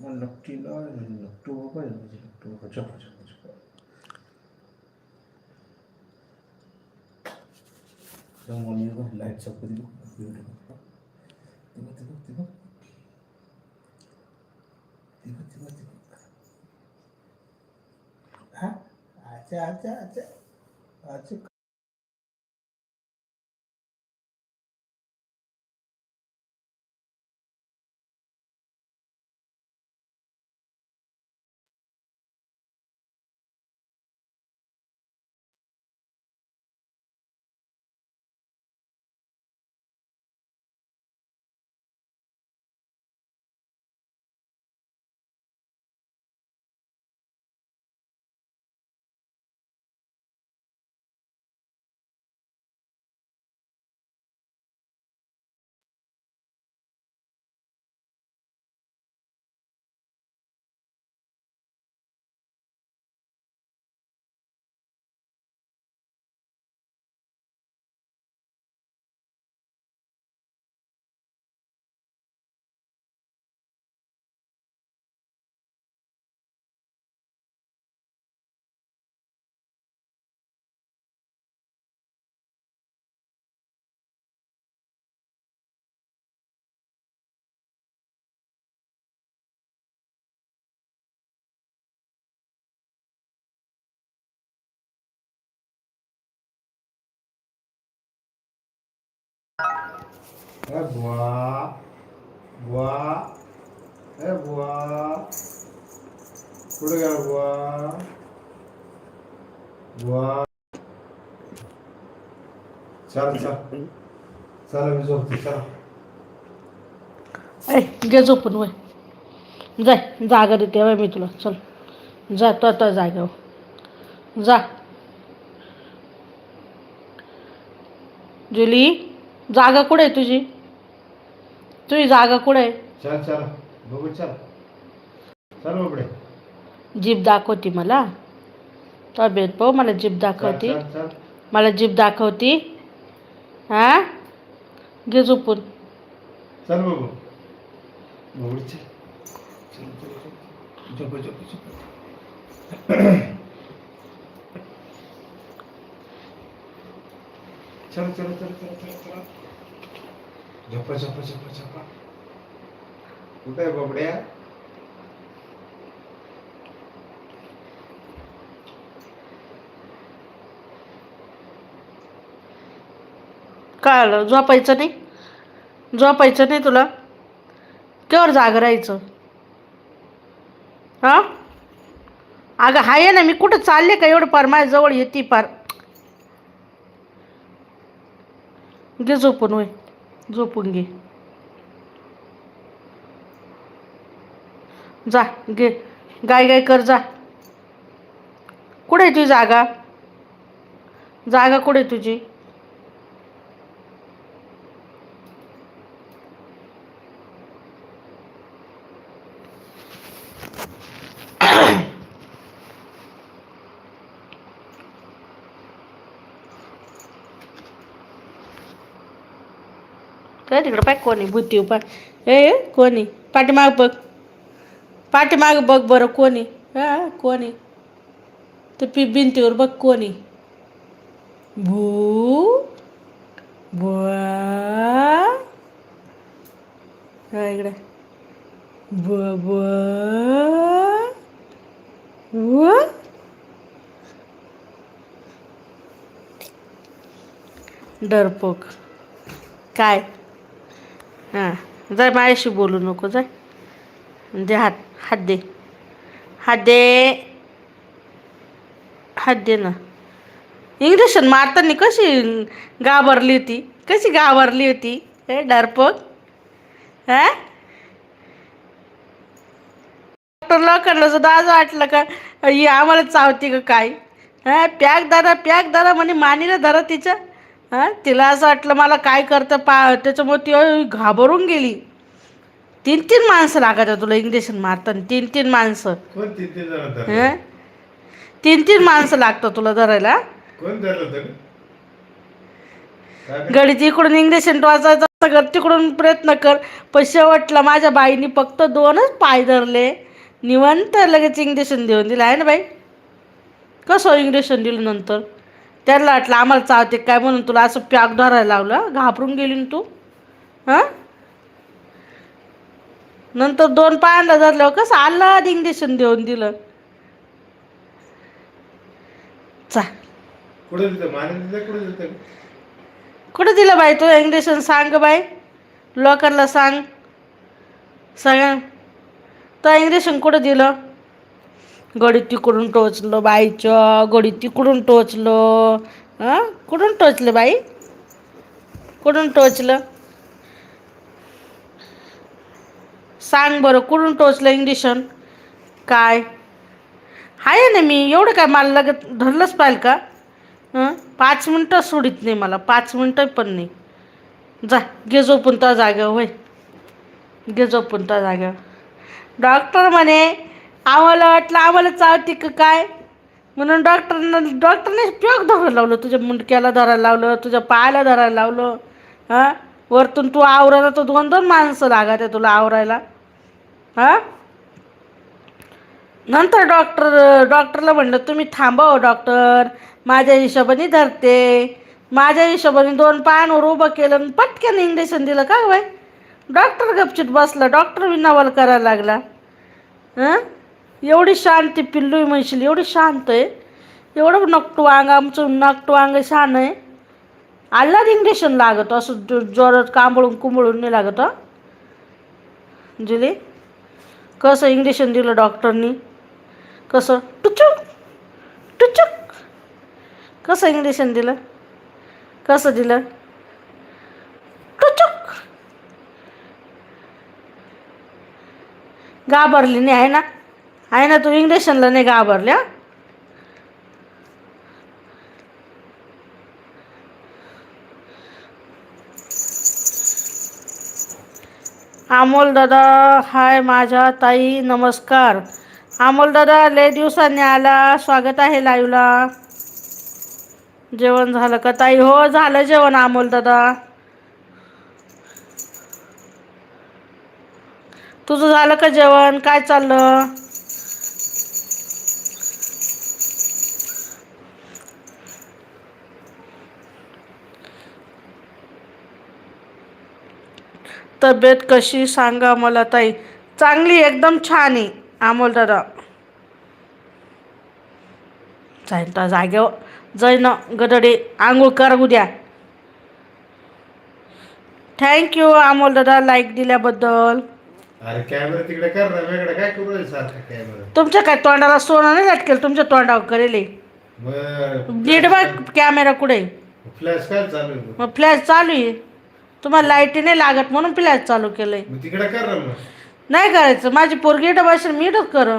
मग नक्कीला नक्टू बाबा आहे म्हणजे नक्टू बाबा चपा चपा चपा मम्मी लाईट चपका दिली व्हिडिओ तिघ तिघ तिघ तिघ तिघ तिघ हा अच्छा अच्छा अच्छा अच्छा ए बुवा बुवा ए बुवा कुठे गेला बुवा बुवा चल चल चला मी झोपते चला ऐ घे झोपून वय जाय जागा देते वय मी तुला चल जा तो आता जाग्यावर जा जुली जागा कुठे आहे तुझी तुझी जागा कुठे? आहे चल चल. बघू चल. चल बाबडे. जीप दाखवती मला? तो बेत पाहू मला जीप दाखवती चल चल. मला जीप दाखवती. हा? घे झोपून. चल बाबू. बाबडी चल चल चल. झोप झोप झोप. चल चल चल चल चल चल. झोपा झोपा झोपा झोपा. कुठे आहे बाबड्या? काय आलं? झोपायचं नाही? झोपायचं नाही तुला? केव्हा जागा राहायचं हां? अगं हाय ना मी कुठं चालले का? एवढं पार माझ्याजवळ येते पार घे झोपून होय झोपून घे. जा घे. गाय गाय कर जा. कुठे आहे तुझी जागा? जागा कुठे आहे तुझी? काय तिकडं पाय कोणी भूती पाय ए कोणी? पाठीमाग बघ. पाठीमाग बघ बरं कोणी? हा कोणी? तर पी भिंतीवर बघ कोणी? भू बुवा इकडे. ब बुवा डरपोक. काय? हां. जाय माझ्याशी बोलू नको जाय दे हात हात दे. हात दे. हात दे ना. इंग्लिशन मारताना कशी घाबरली होती? कशी घाबरली होती? हे डरपोक. हा? डॉक्टर लोकांना सुद्धा आज वाटलं का ही आम्हाला चावती का काय? हा? पॅक दादा पॅक दादा म्हणे मानीला धरा तिच्या हा? तिला असं वाटलं मला काय करतं पा त्याच्यामुळे ती घाबरून गेली. तीन तीन माणसं लागत तुला इंजेक्शन मारताना तीन तीन माणसं. हं? तीन तीन माणसं लागतं तुला धरायला. गडीची इकडून इंजेक्शन टोचायचं कर तिकडून प्रयत्न कर. पण शेवटला माझ्या बाईनी फक्त दोनच पाय धरले. निवंत लगेच इंजेक्शन देऊन दिलं. आहे ना बाई? कसं इंजेक्शन दिलं नंतर? त्यांना वाटलं आम्हाला चावते काय म्हणून तुला असं पॅक धरायला लावलं? घाबरून गेली ना तू? हां? नंतर दोन पायांना धरल्यावर कसं आल्हाद इंजेक्शन देऊन दिलं. चा. कुठे दिलं माने दिलं कुठे दिलं कुठं दिलं बाई तू इंजेक्शन? सांग गं बाई. लोकांना सांग. सांग तर इंजेक्शन कुठं दिलं? गडी तिकडून टोचलं बाईचं गडी तिकडून टोचलं. हां? कुठून टोचलं बाई? कुठून टोचलं? सांग बरं कुठून टोचलं इंजेक्शन काय? आहे ना मी एवढं काय मला लगत धरलंच पाहिजे का? पाच मिनटं सोडित नाही मला पाच मिनटं पण नाही. जा घे झोपून त्या जागेवर होय. घे झोपून त्या जागेवर. डॉक्टर म्हणे आम्हाला वाटलं आम्हाला चालते का काय? म्हणून डॉक्टरनं डॉक्टरने प्योक धरायला लावलं तुझ्या मुंडक्याला धरायला लावलं तुझ्या पायाला धरायला लावलं हां? वरतून तू आवरायला तर दोन दोन माणसं लागत आहे तुला आवरायला हां? नंतर डॉक्टर डॉक्टरला म्हणलं तुम्ही थांबव डॉक्टर. माझ्या हिशोबाने धरते. माझ्या हिशोबाने दोन पायांवर उभं केलं आणि पटकन इंजेक्शन दिलं. का बाय डॉक्टर गपचित बसला. डॉक्टर विनावल करायला लागला. हां? एवढी शांती पिल्लू म्हणशील एवढी शांत आहे. एवढं नकटू वांग आमचं नकटू वांग शान आहे. आल्हाद इंजेक्शन लागतं असं जो- जोरात कांबळून कुंबळून नाही लागत हं? कसं इंजेक्शन दिलं डॉक्टरनी? कसं? टुचुक टुचुक. कसं इंजेक्शन दिलं? कसं दिलं? टुचुक. घाबरली नाही आहे ना? आहे ना तू इंजेक्शनला नाही घाबरल्या अमोल दादा हाय माझ्या ताई नमस्कार. अमोल दादा लय दिवसांनी आला स्वागत आहे लाईव्हला. जेवण झालं का ताई? हो झालं जेवण अमोल दादा. तुझं झालं का जेवण? काय चाललं? तब्येत कशी सांगा मला ताई? चांगली एकदम छान आहे. अमोल दादा. जाईन तर जागेवर. जाईन गदडे आंघोळ कर उद्या थँक्यू अमोल दादा लाईक दिल्याबद्दल. अरे कॅमेरा तिकडे कर ना वेगळं काय करू राहिली सारखा कॅमेरा तुमच्या काय तोंडाला सोनं नाही लटकेल तुमच्या तोंडावर करेल हे. नीट बघ कॅमेरा कुठे फ्लॅश काय चालू आहे? मग फ्लॅश चालू आहे. तुम्हाला लाईटी नाही लागत म्हणून फ्लॅश चालू केलंय. मग तिकडे कर ना मग. नाही करायचं. माझी पोरगी इथं बसेल मी इथंच कर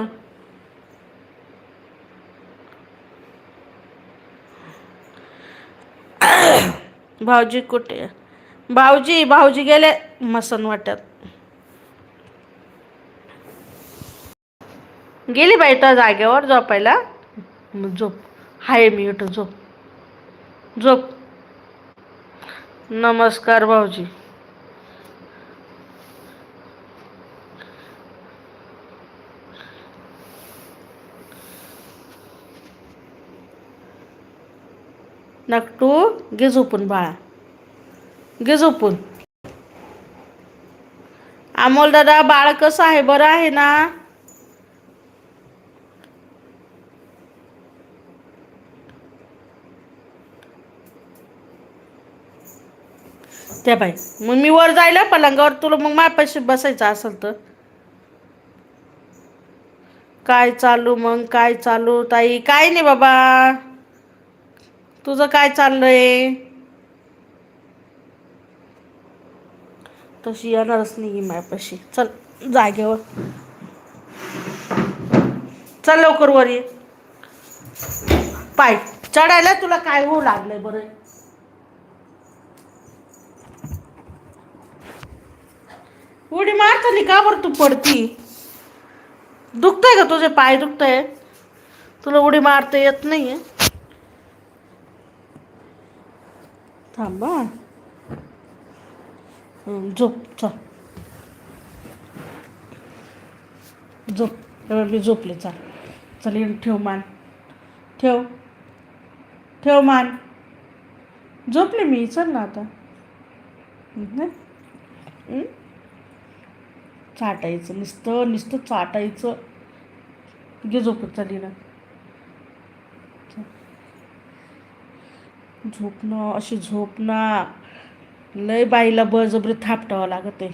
भाऊजी कुठे? भाऊजी भाऊजी गेले मसन वाटत गेली बाई त्या जागेवर झोपायला. मग झोप. हाय मी इथं झोप. झोप. नमस्कार भाऊजी. नकटू घे झोपून बाळा. घे झोपून. अमोल दादा बाळ कसं आहे? बरं आहे ना? त्या बाई. मग मी वर जायला पलंगावर तुला मग मायापाशी बसायचं असेल तर. काय चालू मग? काय चालू? ताई काय नाही बाबा. तुझं काय चाललंय? तशी येणारच नाही मायापाशी. चल जागेवर. चल लवकर वर ये. पाय चढायला तुला काय होऊ लागलंय बरं? उडी मारताली का बरं तू पडती? दुखतंय का तुझे पाय दुखतंय? तुला उडी मारता येत नाहीये. थांबा. झोप चल. झोप एवढं मी झोपले चाल. चल येऊन ठेव मान. ठेव. ठेव मान. झोपले मी चल ना आता. चाटायचं नुसतं नुसतं चाटायचं. घे झोपत चालली ना. झोपणं अशी झोपणं. लय बाईला बळजबरी थापटावं लागत आहे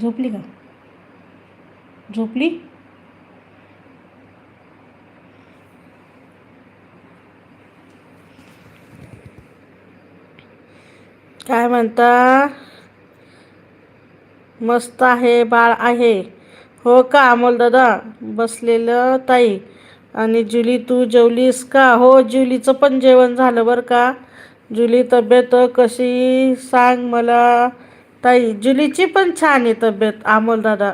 झोपली का? झोपली? काय म्हणता? मस्त आहे बाळ आहे. हो का अमोल दादा? बसलेलं ताई. आणि जुली तू जेवलीस का? हो जुलीचं पण जेवण झालं बरं का. जुली तब्येत कशी? सांग मला. ताई जुलीची पण छान आहे तब्येत अमोल दादा.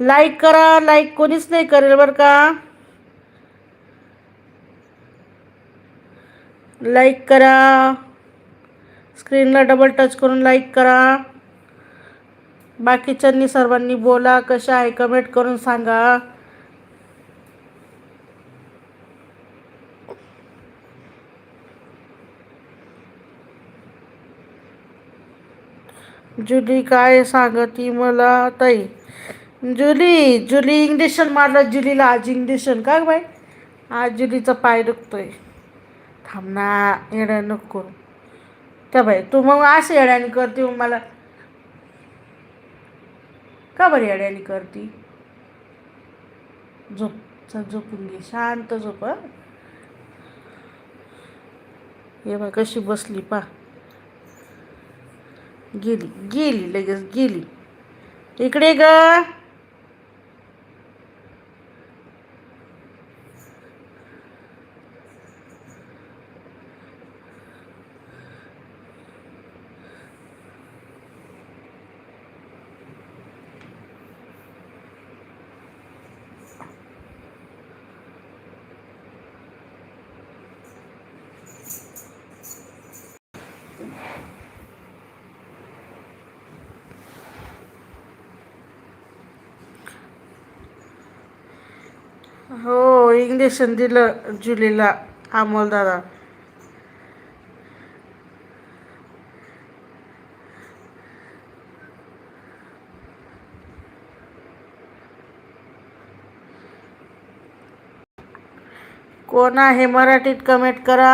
लाईक करा लाईक कोणीच नाही करेल बरं का. लाईक करा. स्क्रीनला डबल टच करून लाईक करा. बाकीच्यांनी सर्वांनी बोला कशा आहे कमेंट करून सांगा. जुली काय सांगती मला ताई? जुली जुली इंजेक्शन मारलं जुलीला आज इंजेक्शन का बाई? आज जुलीचा पाय दुखतोय. थांब ना येड्या नको. करू त्या बाई तू मग असं येड्याने करते मग मला का बरं येड्याने करती? झोप चल झोपून घे शांत झोप हे. बा कशी बसली पा गेली गेली लगेच गेली. इकडे ग. हो इंजेक्शन दिलं जुलीला अमोल दादा. कोण आहे मराठीत कमेंट करा.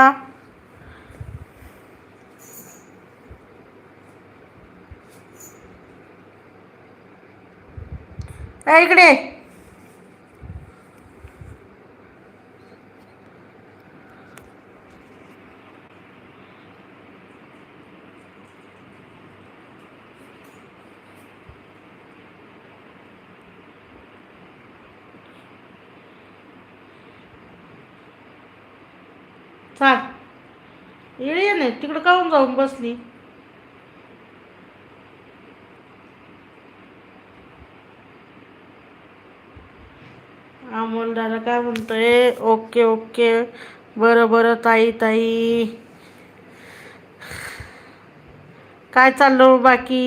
इकडे. चाल. येळी नाही तिकडं काहून जाऊन बसली? अमोल दादा काय म्हणतोय? Okay okay. बरं बरं ताई ताई. काय चाललं हो बाकी?